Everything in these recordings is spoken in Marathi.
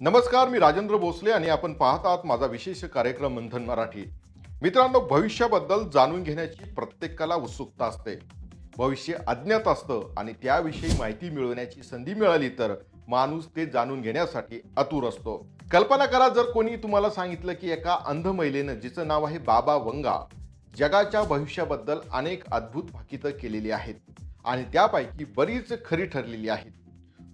नमस्कार मी राजेंद्र भोसले आणि आपण पाहत आहात माझा विशेष कार्यक्रम मंथन मराठी. मित्रांनो भविष्याबद्दल जाणून घेण्याची प्रत्येकाला उत्सुकता असते. भविष्य अज्ञात असतं आणि त्याविषयी माहिती मिळवण्याची संधी मिळाली तर माणूस ते जाणून घेण्यासाठी आतुर असतो. कल्पना करा जर कोणी तुम्हाला सांगितलं की एका अंध महिलेनं जिचं नाव आहे बाबा वंगा जगाच्या भविष्याबद्दल अनेक अद्भुत भाकितं केलेली आहेत आणि त्यापैकी बरीच खरी ठरलेली आहेत.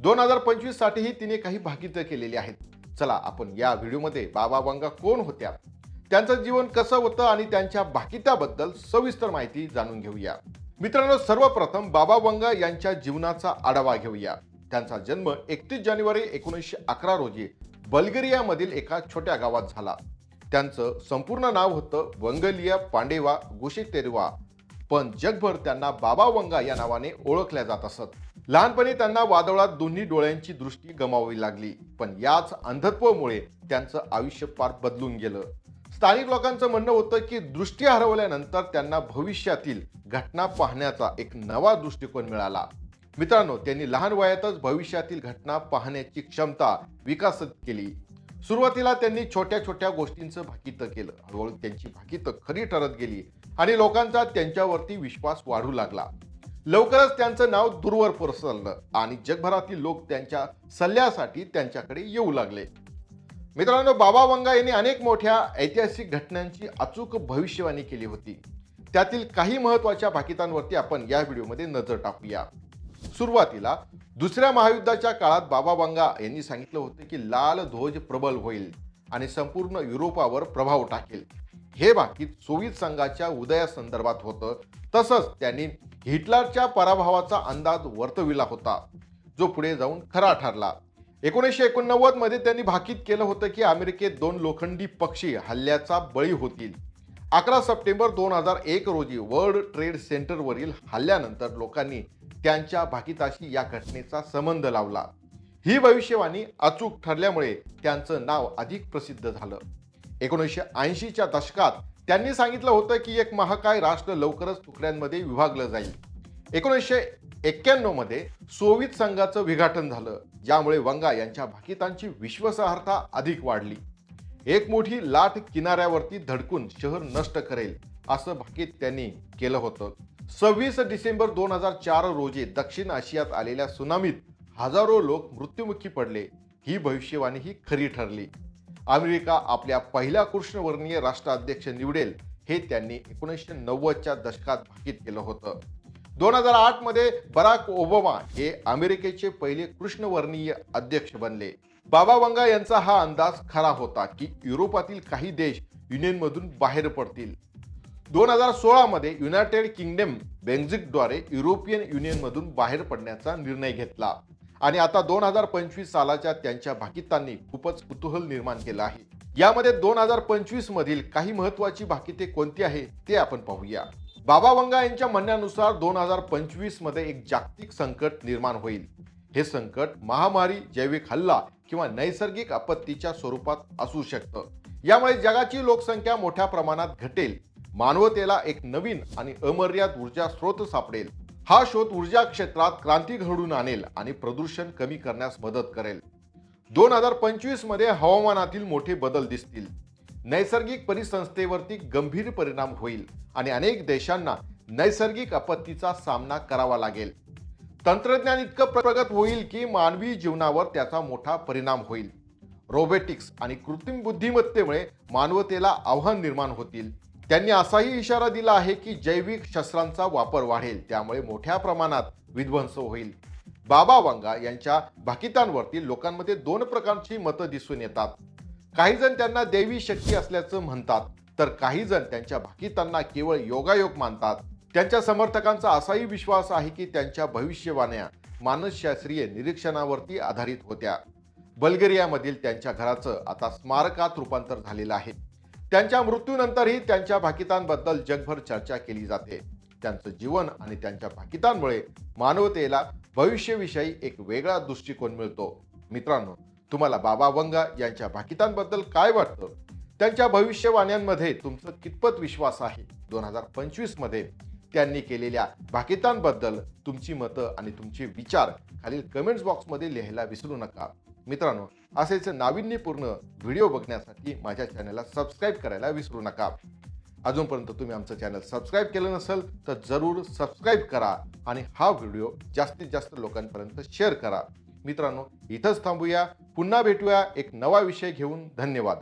दोन हजार पंचवीस साठीही तिने काही भाकितं केलेली आहेत. चला आपण या व्हिडिओमध्ये बाबा वंगा कोण होत्या? त्यांचं जीवन कसं होतं आणि त्यांच्या भाकिताबद्दल सविस्तर माहिती जाणून घेऊया. मित्रांनो सर्वप्रथम बाबा वंगा यांच्या जीवनाचा आढावा घेऊया. त्यांचा जन्म एकतीस जानेवारी एकोणीसशे अकरा रोजी बल्गेरियामधील एका छोट्या गावात झाला. त्यांचं संपूर्ण नाव होतं वंगलिया पांडेवा गुशेतेरवा पण जगभर त्यांना बाबा वंगा या नावाने ओळखल्या जात असत. लहानपणी त्यांना वादळात दोन्ही डोळ्यांची दृष्टी गमावावी लागली. पण याच अंधत्वामुळे त्यांचं आयुष्य पार बदलून गेलं. स्थानिक लोकांचं म्हणणं होतं की दृष्टी हरवल्यानंतर त्यांना भविष्यातील घटना पाहण्याचा एक नवा दृष्टिकोन मिळाला. मित्रांनो त्यांनी लहान वयातच भविष्यातील घटना पाहण्याची क्षमता विकसित केली. सुरुवातीला त्यांनी छोट्या छोट्या गोष्टींचं भाकितं केलं. हळूहळू त्यांची भाकितं खरी ठरत गेली आणि लोकांचा त्यांच्यावरती विश्वास वाढू लागला. लवकरच त्यांचं नाव दूरवर पसरलं आणि जगभरातील लोक त्यांच्या सल्ल्यासाठी त्यांच्याकडे येऊ लागले. मित्रांनो बाबा वंगा यांनी अनेक मोठ्या ऐतिहासिक घटनांची अचूक भविष्यवाणी केली होती. त्यातील काही महत्त्वाच्या भाकितांवरती आपण या व्हिडिओमध्ये नजर टाकूया. सुरुवातीला दुसऱ्या महायुद्धाच्या काळात बाबा वंगा यांनी सांगितलं होतं की लाल ध्वज प्रबल होईल आणि संपूर्ण युरोपावर प्रभाव टाकेल. हे भाकीत सोवियत संघाच्या उदयासंदर्भात होतं. तसंच त्यांनी हिटलरच्या पराभवाचा अंदाज वर्तविला होता जो पुढे जाऊन खरा ठरला. एकोणीसशे एकोणनव्वदमध्ये त्यांनी भाकीत केलं होतं की अमेरिकेत दोन लोखंडी पक्षी हल्ल्याचा बळी होतील. अकरा सप्टेंबर दोन हजार एक रोजी वर्ल्ड ट्रेड सेंटरवरील हल्ल्यानंतर लोकांनी त्यांच्या भाकिताशी या घटनेचा संबंध लावला. ही भविष्यवाणी अचूक ठरल्यामुळे त्यांचं नाव अधिक प्रसिद्ध झालं. एकोणीसशे ऐंशीच्या दशकात त्यांनी सांगितलं होतं की एक महाकाय राष्ट्र लवकरच तुकड्यांमध्ये विभागलं जाईल. एकोणीसशे एक्क्याण्णवमध्ये सोवियत संघाचं विघाटन झालं. ज्यामुळे वंगा यांच्या भाकितांची विश्वासार्हता अधिक वाढली. एक मोठी लाट किनाऱ्यावरती धडकून शहर नष्ट करेल असं भाकीत त्यांनी केलं होतं. सव्वीस डिसेंबर दोन हजार चार रोजी दक्षिण आशियात आलेल्या सुनामीत हजारो लोक मृत्युमुखी पडले. ही भविष्यवाणी ही खरी ठरली. अमेरिका आपल्या पहिल्या कृष्णवर्णीय राष्ट्राध्यक्ष निवडेल हे त्यांनी एकोणीसशे नव्वदच्या दशकात भाकीत केलं होतं. दोन हजार आठमध्ये बराक ओबामा हे अमेरिकेचे पहिले कृष्णवर्णीय अध्यक्ष बनले. बाबा वंगा यांचा हा अंदाज खरा होता की युरोपातील काही देश युनियनमधून बाहेर पडतील. दोन हजार सोळामध्ये युनायटेड किंगडम बेन्झिकद्वारे युरोपियन युनियनमधून बाहेर पडण्याचा निर्णय घेतला. आणि आता दोन हजार पंचवीस सालाच्या त्यांच्या भाकितांनी खूपच कुतूहल निर्माण केलं आहे. यामध्ये दोन हजार पंचवीस मधील काही महत्वाची भाकिते कोणती आहे ते आपण पाहूया. बाबा वंगा यांच्या म्हणण्यानुसार दोन हजार पंचवीसमध्ये एक जागतिक संकट निर्माण होईल. हे संकट महामारी जैविक हल्ला किंवा नैसर्गिक आपत्तीच्या स्वरूपात असू शकतं. यामुळे जगाची लोकसंख्या मोठ्या प्रमाणात घटेल. मानवतेला एक नवीन आणि अमर्याद ऊर्जा स्रोत सापडेल. हा शोध ऊर्जा क्षेत्रात क्रांती घडून आणेल आणि प्रदूषण कमी करण्यास मदत करेल. दोन हजार पंचवीसमध्ये हवामानातील मोठे बदल दिसतील. नैसर्गिक परिसंस्थेवरती गंभीर परिणाम होईल आणि अनेक देशांना नैसर्गिक आपत्तीचा सामना करावा लागेल. तंत्रज्ञान इतकं प्रगत होईल की मानवी जीवनावर त्याचा मोठा परिणाम होईल. रोबोटिक्स आणि कृत्रिम बुद्धिमत्तेमुळे मानवतेला आव्हान निर्माण होतील. त्यांनी असाही इशारा दिला आहे की जैविक शस्त्रांचा वापर वाढेल त्यामुळे मोठ्या प्रमाणात विध्वंस होईल. बाबा वांगा यांच्या भाकितांवरती लोकांमध्ये दोन प्रकारची मतं दिसून येतात. काही जण त्यांना दैवी शक्ती असल्याचं म्हणतात तर काही जण त्यांच्या भाकितांना केवळ योगायोग मानतात. त्यांच्या समर्थकांचा असाही विश्वास आहे की त्यांच्या भविष्यवाण्या मानसशास्त्रीय निरीक्षणावरती आधारित होत्या. बल्गेरियामधील त्यांच्या घराचं आता स्मारकात रूपांतर झालेलं आहे. त्यांच्या मृत्यूनंतरही त्यांच्या भाकितांबद्दल जगभर चर्चा केली जाते. त्यांचं जीवन आणि त्यांच्या भाकितांमुळे मानवतेला भविष्याविषयी एक वेगळा दृष्टिकोन मिळतो. मित्रांनो तुम्हाला बाबा वंगा यांच्या भाकितांबद्दल काय वाटतं? त्यांच्या भविष्यवाण्यांमध्ये तुमचं कितपत विश्वास आहे? दोन हजार पंचवीसमध्ये त्यांनी केलेल्या भाकितांबद्दल तुमची मतं आणि तुमचे विचार खालील कमेंट्स बॉक्समध्ये लिहायला विसरू नका. मित्रांनो असेच नाविन्यपूर्ण व्हिडिओ बघण्यासाठी माझ्या चॅनलला सबस्क्राईब करायला विसरू नका. अजूनपर्यंत तुम्ही आमचं चॅनल सबस्क्राईब केलं नसेल तर जरूर सबस्क्राईब करा आणि हा व्हिडिओ जास्तीत जास्त लोकांपर्यंत शेअर करा. मित्रांनो इथंच थांबूया. पुन्हा भेटूया एक नवा विषय घेऊन. धन्यवाद.